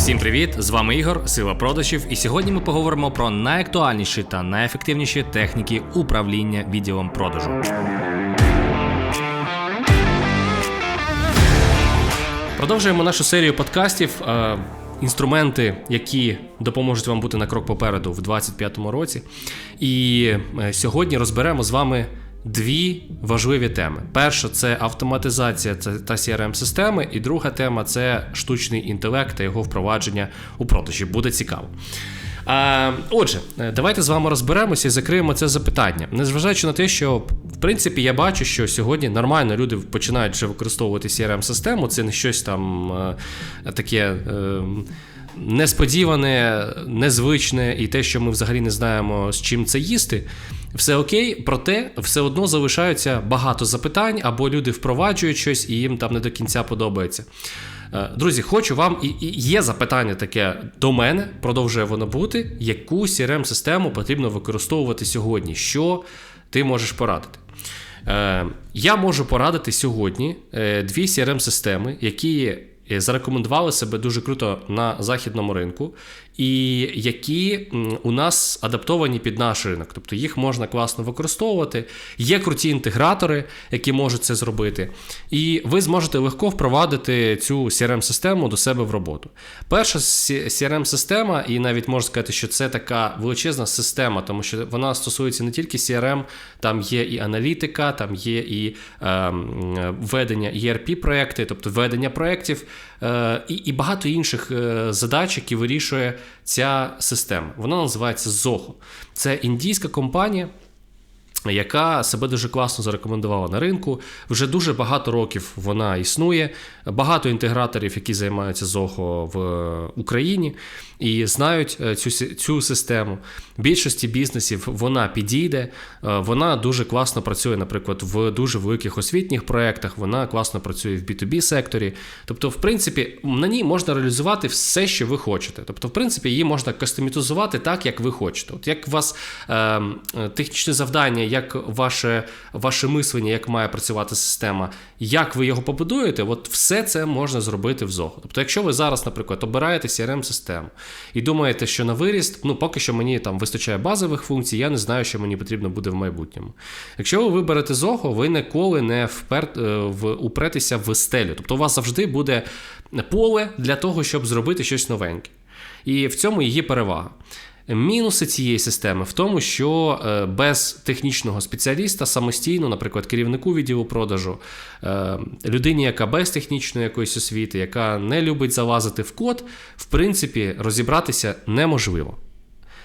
Всім привіт! З вами Ігор, Сила продажів, і сьогодні ми поговоримо про найактуальніші та найефективніші техніки управління відділом продажу. Продовжуємо нашу серію подкастів. е, Інструменти, які допоможуть вам бути на крок попереду в 2025 році. І е, сьогодні розберемо з вами дві важливі теми. Перша це автоматизація та- crm системи і друга тема це штучний інтелект та його впровадження у продажі. Буде цікаво. А, отже, е, давайте з вами розберемося і закриємо це запитання. Незважаючи на те, що в принципі я бачу, що сьогодні нормально люди починають вже використовувати crm систему це не щось там е, таке. Несподіване, незвичне і те, що ми взагалі не знаємо, з чим це їсти, все окей, проте все одно залишаються багато запитань, або люди впроваджують щось і їм там не до кінця подобається. Е, Друзі, хочу вам і, є запитання таке до мене, продовжує воно бути. Яку crm систему потрібно використовувати сьогодні? Що ти можеш порадити? Е, я можу порадити сьогодні е, дві crm системи які зарекомендували себе дуже круто на західному ринку, і які у нас адаптовані під наш ринок. Тобто їх можна класно використовувати. Є круті інтегратори, які можуть це зробити. І ви зможете легко впровадити цю CRM-систему до себе в роботу. Перша CRM-система, і навіть можна сказати, що це така величезна система, тому що вона стосується не тільки CRM, там є і аналітика, там є і е, м, ведення ERP-проекти, тобто ведення проєктів, е, і, і багато інших е, задач, які вирішує ця система. Вона називається Zoho. Це індійська компанія. Яка себе дуже класно зарекомендувала на ринку. Вже дуже багато років вона існує. Багато інтеграторів, які займаються Zoho в Україні і знають е, цю, цю систему. Більшості бізнесів вона підійде. Е, Вона дуже класно працює, наприклад, в дуже великих освітніх проєктах. Вона класно працює в B2B секторі. Тобто, в принципі, на ній можна реалізувати все, що ви хочете. Тобто, в принципі, її можна кастомізувати так, як ви хочете. От як у вас е, е, технічне завдання, як ваше, ваше мислення, як має працювати система, як ви його побудуєте, от все це можна зробити в Zoho. Тобто, якщо ви зараз, наприклад, обираєте CRM-систему і думаєте, що на виріст, ну поки що мені там вистачає базових функцій, я не знаю, що мені потрібно буде в майбутньому. Якщо ви виберете Zoho, ви ніколи не впер, е, в, упретеся в стелю. Тобто, у вас завжди буде поле для того, щоб зробити щось новеньке. І в цьому її перевага. Мінуси цієї системи в тому, що е, без технічного спеціаліста самостійно, наприклад, керівнику відділу продажу, е, людині, яка без технічної якоїсь освіти, яка не любить залазити в код, в принципі, розібратися неможливо.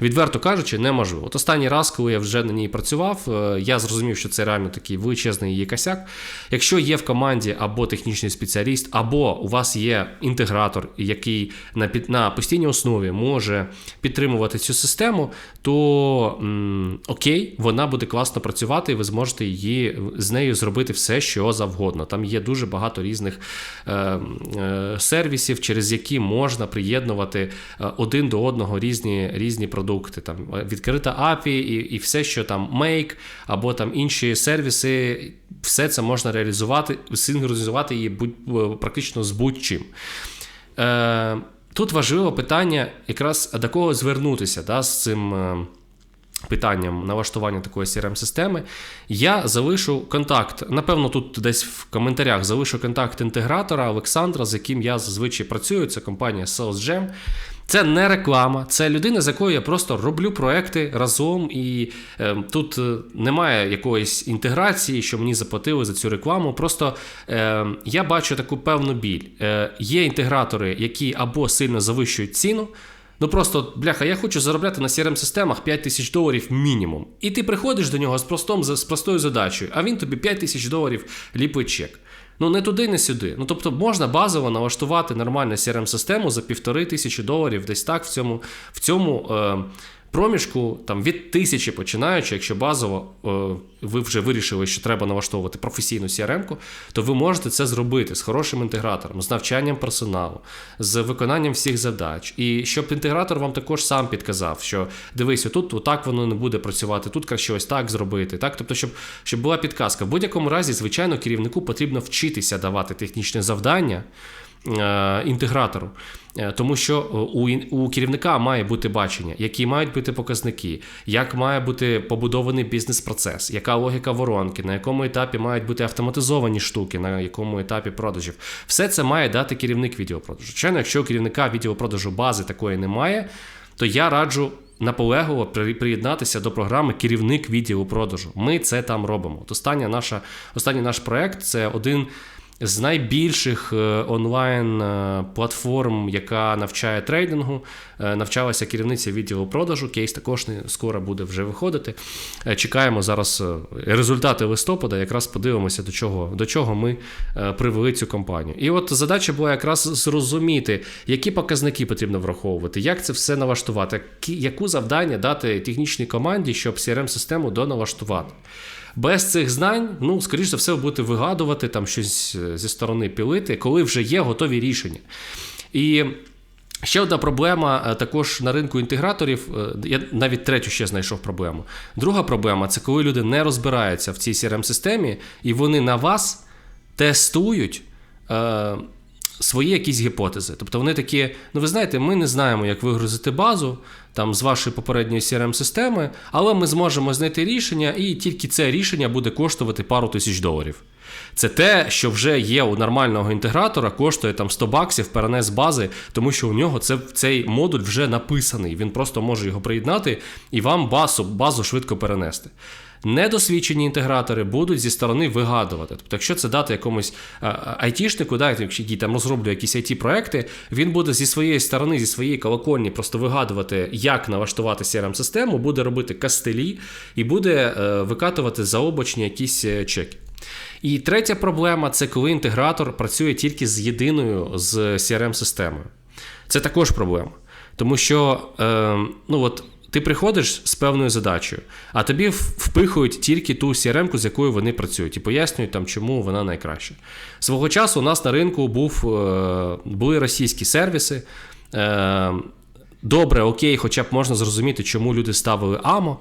Відверто кажучи, неможливо. От останній раз, коли я вже на ній працював, е, я зрозумів, що це реально такий величезний її косяк. Якщо є в команді або технічний спеціаліст, або у вас є інтегратор, який на, на постійній основі може підтримувати цю систему, то м, окей, вона буде класно працювати, і ви зможете її з нею зробити все, що завгодно. Там є дуже багато різних е, е, сервісів, через які можна приєднувати е, один до одного різні, різні продукти. Там е, відкрита API і, і все, що там Make або там інші сервіси, все це можна реалізувати, синхронізувати її будь, е, практично з будь-чим. Е, тут важливе питання, якраз до кого звернутися да, з цим. е, Питанням налаштування такої CRM-системи, я залишу контакт. Напевно, тут десь в коментарях залишу контакт інтегратора Олександра, з яким я зазвичай працюю. Це компанія SalesGem. Це не реклама, це людина, з якою я просто роблю проекти разом, і е, тут е, немає якоїсь інтеграції, що мені заплатили за цю рекламу. Просто е, я бачу таку певну біль. Е, є інтегратори, які або сильно завищують ціну. Ну просто, бляха, я хочу заробляти на crm системах 5 тисяч доларів мінімум. І ти приходиш до нього з, простом, з простою задачею, а він тобі 5 тисяч доларів ліпить чек. Ну не туди, не сюди. Ну тобто можна базово налаштувати нормальну crm систему за півтори тисячі доларів, десь так в цьому, в цьому е, проміжку там від тисячі починаючи, якщо базово е, ви вже вирішили, що треба налаштовувати професійну CRM-ку, то ви можете це зробити з хорошим інтегратором, з навчанням персоналу, з виконанням всіх задач. І щоб інтегратор вам також сам підказав, що дивись, тут отак воно не буде працювати, тут краще ось так зробити. Так? Тобто, щоб, щоб була підказка. В будь-якому разі, звичайно, керівнику потрібно вчитися давати технічне завдання. Е, інтегратору. Е, Тому що е, у, у керівника має бути бачення, які мають бути показники, як має бути побудований бізнес-процес, яка логіка воронки, на якому етапі мають бути автоматизовані штуки, на якому етапі продажів. Все це має дати керівник відеопродажу. Звичайно, якщо у керівника відеопродажу бази такої немає, то я раджу наполегливо приєднатися до програми Керівник відділу продажу. Ми це там робимо. От остання наша, останній наш проект це один з найбільших е, онлайн е, яка навчає трейдингу. Е, Навчалася керівниця відділу продажу. Кейс також не скоро буде вже виходити. Чекаємо зараз результати листопада. Якраз подивимося, до чого, до чого ми привели цю компанію. І от задача була якраз зрозуміти, які показники потрібно враховувати, як це все налаштувати, яку завдання дати технічній команді, щоб CRM-систему доналаштувати. Без цих знань, ну, скоріш за все, ви будете вигадувати там щось е, зі сторони пілити, коли вже є готові рішення. І ще одна проблема е, також на ринку інтеграторів. е, Я навіть третю ще знайшов проблему. Друга проблема це коли люди не розбираються в цій CRM-системі, і вони на вас тестують. Свої якісь гіпотези. Тобто вони такі, ну ви знаєте, ми не знаємо, як вигрузити базу там з вашої попередньої CRM-системи, але ми зможемо знайти рішення, і тільки це рішення буде коштувати пару тисяч доларів. Це те, що вже є у нормального інтегратора, коштує там 100 баксів перенес бази, тому що у нього це, цей модуль вже написаний. Він просто може його приєднати і вам базу, базу швидко перенести. Недосвідчені інтегратори будуть зі сторони вигадувати. Тобто, якщо це дати якомусь а, а, айтішнику, да, який там розроблює якісь it проекти він буде зі своєї сторони, зі своєї колокольні просто вигадувати, як налаштувати CRM-систему, буде робити кастелі і буде е, викатувати заобочні якісь е, чеки. І третя проблема це коли інтегратор працює тільки з єдиною з CRM-системою. Це також проблема. Тому що е, ну от, ти приходиш з певною задачею, а тобі впихують тільки ту CRM, з якою вони працюють, і пояснюють, там, чому вона найкраща. Свого часу у нас на ринку був, е, були російські сервіси. Е, добре, окей, хоча б можна зрозуміти, чому люди ставили АМО.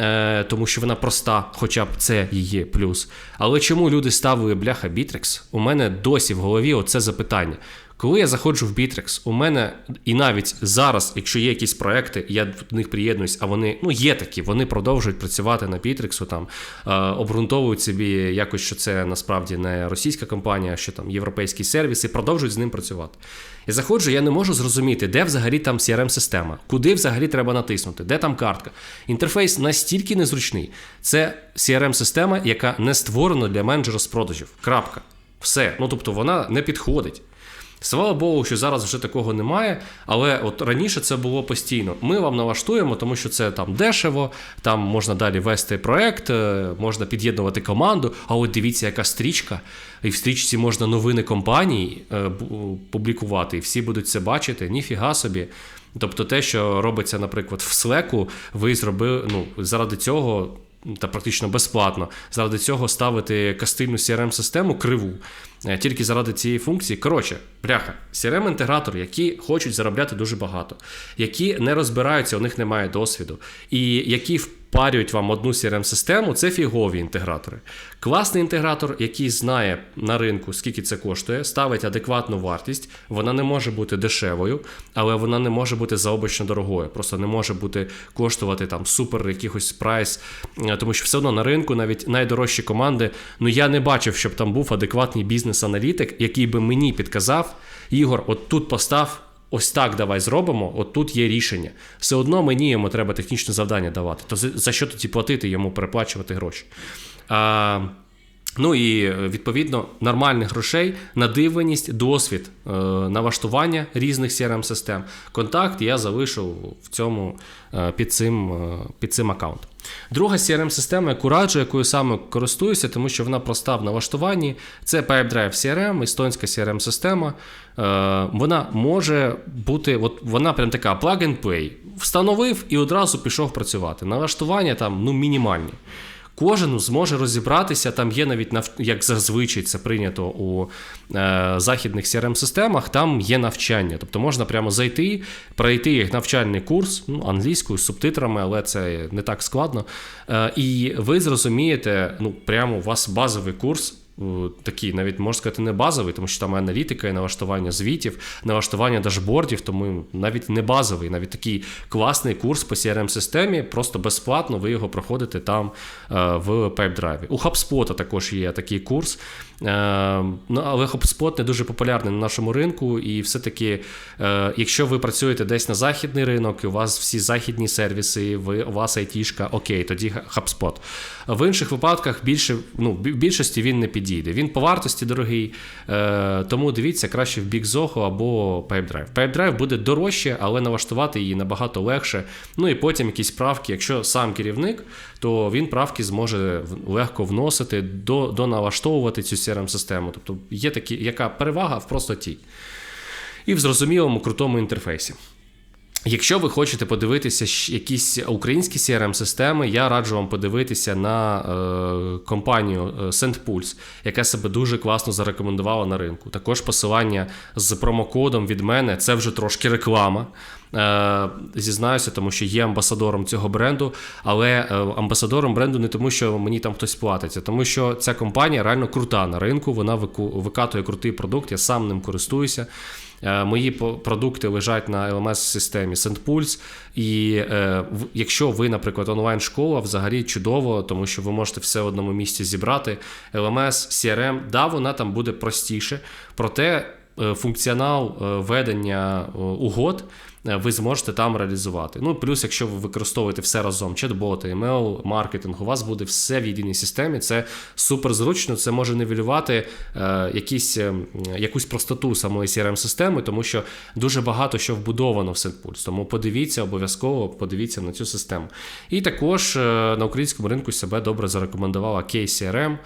Е, тому що вона проста, хоча б це її плюс. Але чому люди ставили бляха Bittrex? У мене досі в голові оце запитання. Коли я заходжу в Bittrex, у мене і навіть зараз, якщо є якісь проекти, я до них приєднуюсь, а вони ну є такі, вони продовжують працювати на Bittrex, там е, обґрунтовують собі якось, що це насправді не російська компанія, що там європейський сервіс, і продовжують з ним працювати. Я заходжу, я не можу зрозуміти, де взагалі там CRM-система, куди взагалі треба натиснути, де там картка. Інтерфейс настільки незручний. Це CRM-система, яка не створена для менеджера з продажів. Крапка. Все. Ну тобто вона не підходить. Слава Богу, що зараз вже такого немає, але от раніше це було постійно. Ми вам налаштуємо, тому що це там дешево, там можна далі вести проект, е, можна під'єднувати команду. А от дивіться, яка стрічка, і в стрічці можна новини компанії е, публікувати, і всі будуть це бачити. Ніфіга собі. Тобто, те, що робиться, наприклад, в Slack, ви зробили ну, заради цього. Та практично безплатно. Заради цього ставити кастильну CRM-систему криву. Е, Тільки заради цієї функції. Коротше, бляха, CRM-інтегратори, які хочуть заробляти дуже багато, які не розбираються, у них немає досвіду, і які впарюють вам одну CRM-систему, це фігові інтегратори. Класний інтегратор, який знає на ринку, скільки це коштує, ставить адекватну вартість. Вона не може бути дешевою, але вона не може бути заобично дорогою. Просто не може бути коштувати там супер якихось прайс, е, тому що все одно на ринку навіть найдорожчі команди. Ну я не бачив, щоб там був адекватний бізнес-аналітик, який би мені підказав: Ігор, от тут постав. Ось так давай зробимо, от тут є рішення. Все одно мені йому треба технічне завдання давати. То за, що тоді платити йому переплачувати гроші? А, ну і е, відповідно нормальних грошей, надивленість, досвід е, налаштування різних CRM-систем. Контакт я залишу в цьому е, під цим, під цим аккаунтом. Друга CRM-система, яку раджу, якою саме користуюся, тому що вона проста в налаштуванні. Це PipeDrive CRM, естонська CRM-система. Е, вона може бути, от вона прям така plug and play. Встановив і одразу пішов працювати. Налаштування там ну, мінімальні. Кожен зможе розібратися. Там є навіть нав... як зазвичай це прийнято у е, західних CRM-системах, там є навчання. Тобто можна прямо зайти, пройти їх навчальний курс ну, англійською з субтитрами, але це не так складно. Е, і ви зрозумієте, ну прямо у вас базовий курс. О, такий, навіть можна сказати, не базовий, тому що там і аналітика, і налаштування звітів, налаштування дашбордів, тому навіть не базовий, навіть такий класний курс по CRM-системі, просто безплатно ви його проходите там е, в PipeDrive. У HubSpot також є такий курс. Е, ну, але HubSpot не дуже популярний на нашому ринку, і все-таки, е, якщо ви працюєте десь на західний ринок, і у вас всі західні сервіси, ви, у вас айтішка, окей, тоді HubSpot. В інших випадках більше, ну, в більшості він не підійде. Він по вартості дорогий, е, тому дивіться краще в BigZoho або PipeDrive. PipeDrive буде дорожче, але налаштувати її набагато легше. Ну і потім якісь правки. Якщо сам керівник, то він правки зможе легко вносити, до, доналаштовувати цю CRM-систему. Тобто є такі, яка перевага в простоті. І в зрозумілому крутому інтерфейсі. Якщо ви хочете подивитися якісь українські CRM-системи, я раджу вам подивитися на е, компанію SendPulse, яка себе дуже класно зарекомендувала на ринку. Також посилання з промокодом від мене це вже трошки реклама. Е, зізнаюся, тому що є амбасадором цього бренду, але е, амбасадором бренду не тому, що мені там хтось платиться, тому що ця компанія реально крута на ринку. Вона викатує крутий продукт, я сам ним користуюся. Е, мої продукти лежать на LMS-системі SendPulse, і е, якщо ви, наприклад, онлайн-школа, взагалі чудово, тому що ви можете все в одному місці зібрати. LMS, CRM, да, вона там буде простіше, проте е, функціонал ведення угод. Е, ви зможете там реалізувати. Ну, плюс, якщо ви використовуєте все разом, чат-боти, емейл, маркетинг, у вас буде все в єдиній системі. Це супер зручно, це може нивелювати е, якісь, е, якусь простоту самої crm системи тому що дуже багато що вбудовано в SendPulse. Тому подивіться, обов'язково подивіться на цю систему. І також е, на українському ринку себе добре зарекомендувала KCRM. Е,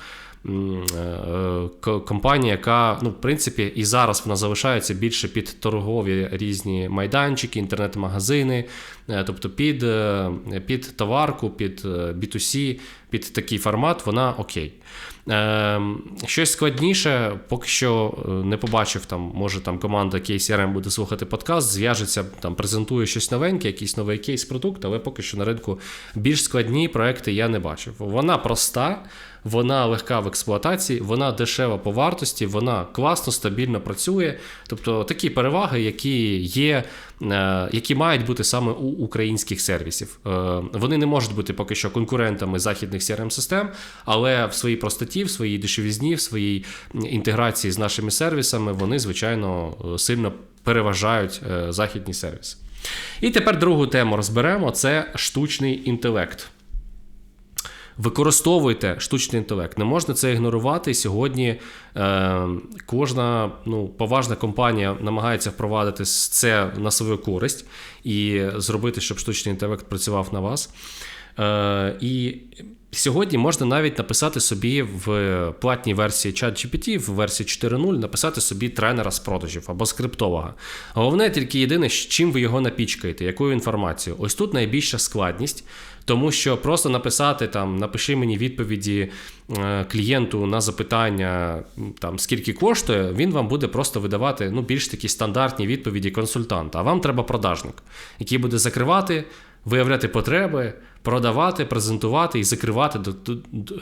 компанія, яка, ну, в принципі, і зараз вона залишається більше під торгові різні майданчики, інтернет-магазини, е, тобто під е, під товарку, під B2C, під такий формат, вона окей. Щось складніше, поки що не побачив, там, може там команда KCRM буде слухати подкаст, зв'яжеться, там презентує щось новеньке, якийсь новий кейс-продукт, але поки що на ринку більш складні проекти я не бачив. Вона проста вона легка в експлуатації, вона дешева по вартості, вона класно, стабільно працює. Тобто такі переваги, які є, е, які мають бути саме у українських сервісів. Е, вони не можуть бути поки що конкурентами західних crm систем але в своїй простоті, в своїй дешевізні, в своїй інтеграції з нашими сервісами вони, звичайно, сильно переважають е, західні сервіси. І тепер другу тему розберемо: це штучний інтелект. Використовуйте штучний інтелект. Не можна це ігнорувати. Сьогодні е, кожна ну, поважна компанія намагається впровадити це на свою користь і зробити, щоб штучний інтелект працював на вас. Е, І Сьогодні можна навіть написати собі в платній версії ChatGPT, в версії 4.0, написати собі тренера з продажів або скриптолога. Головне тільки єдине, чим ви його напічкаєте, якою інформацією. Ось тут найбільша складність, тому що просто написати там, напиши мені відповіді е, клієнту на запитання, там скільки коштує, він вам буде просто видавати ну, більш такі стандартні відповіді консультанта. А вам треба продажник, який буде закривати, виявляти потреби продавати, презентувати і закривати до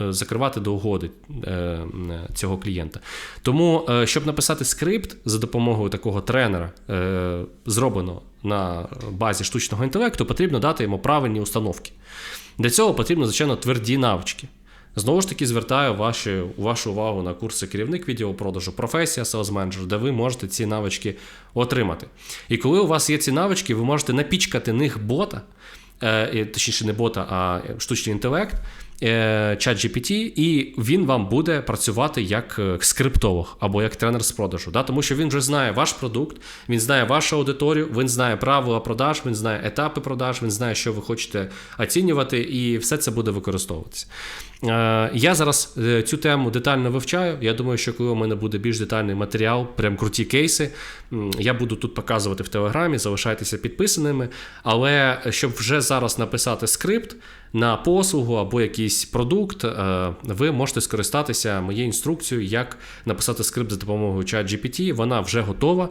е, закривати до угоди е, цього клієнта. Тому, щоб написати скрипт за допомогою такого тренера, зробленого на базі штучного інтелекту, потрібно дати йому правильні установки. Для цього потрібно, звичайно, тверді навички. Знову ж таки, звертаю ваші, вашу увагу на курси керівник відеопродажу, професія Sales Manager, де ви можете ці навички отримати. І коли у вас є ці навички, ви можете напічкати них бота, Е, точніше, не бота, а штучний інтелект, е, чат GPT, і він вам буде працювати як е, скриптолог або як тренер з продажу. Да? Тому що він вже знає ваш продукт, він знає вашу аудиторію, він знає правила продаж, він знає етапи продаж, він знає, що ви хочете оцінювати, і все це буде використовуватися. Я зараз цю тему детально вивчаю. Я думаю, що коли у мене буде більш детальний матеріал, прям круті кейси, я буду тут показувати в Телеграмі, залишайтеся підписаними. Але щоб вже зараз написати скрипт на послугу або якийсь продукт, е, ви можете скористатися моєю інструкцією, як написати скрипт за допомогою ChatGPT. Вона вже готова.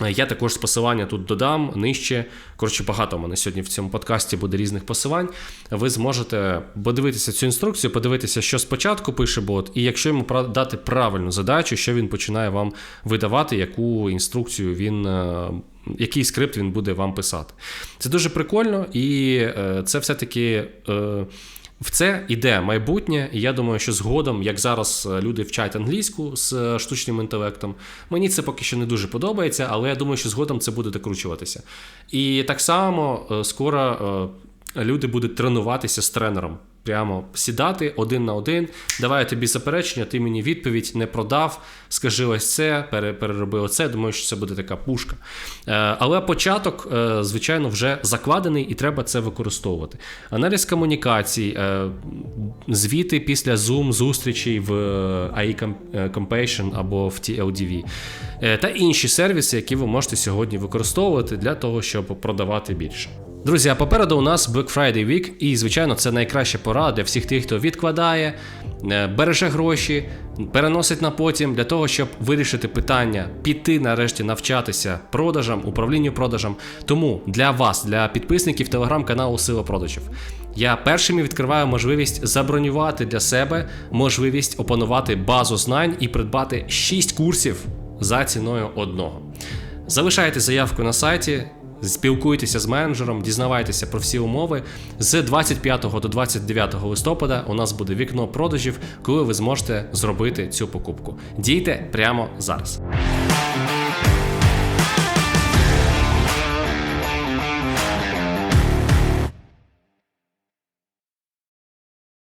Я також посилання тут додам нижче. Коротше, багато в мене сьогодні в цьому подкасті буде різних посилань. Ви зможете подивитися цю інструкцію, подивитися, що спочатку пише бот, і якщо йому дати правильну задачу, що він починає вам видавати, яку інструкцію він. е, Який скрипт він буде вам писати. Це дуже прикольно, і е, це все-таки е, в це іде майбутнє, і я думаю, що згодом, як зараз е, люди вчать англійську з е, штучним інтелектом, мені це поки що не дуже подобається, але я думаю, що згодом це буде докручуватися. І так само е, скоро люди будуть тренуватися з тренером. Прямо сідати один на один. Давай я тобі заперечення, ти мені відповідь не продав. Скажи ось це, пере- перероби оце. Думаю, що це буде така пушка. Е, Але початок, е, звичайно, вже закладений і треба це використовувати. Аналіз комунікацій, е, звіти після Zoom зустрічей в AI е, Compassion або в TLDV, та інші сервіси, які ви можете сьогодні використовувати для того, щоб продавати більше. Друзі, а попереду у нас Black Friday Week, і звичайно, це найкраща пора для всіх тих, хто відкладає, е, береже гроші, переносить на потім для того, щоб вирішити питання, піти нарешті навчатися продажам, управлінню продажам. Тому для вас, для підписників телеграм-каналу Сила продажів. Я першими відкриваю можливість забронювати для себе можливість опанувати базу знань і придбати 6 курсів за ціною одного. Залишайте заявку на сайті, спілкуйтеся з менеджером, дізнавайтеся про всі умови. З 25 до 29 листопада у нас буде вікно продажів, коли ви зможете зробити цю покупку. Дійте прямо зараз.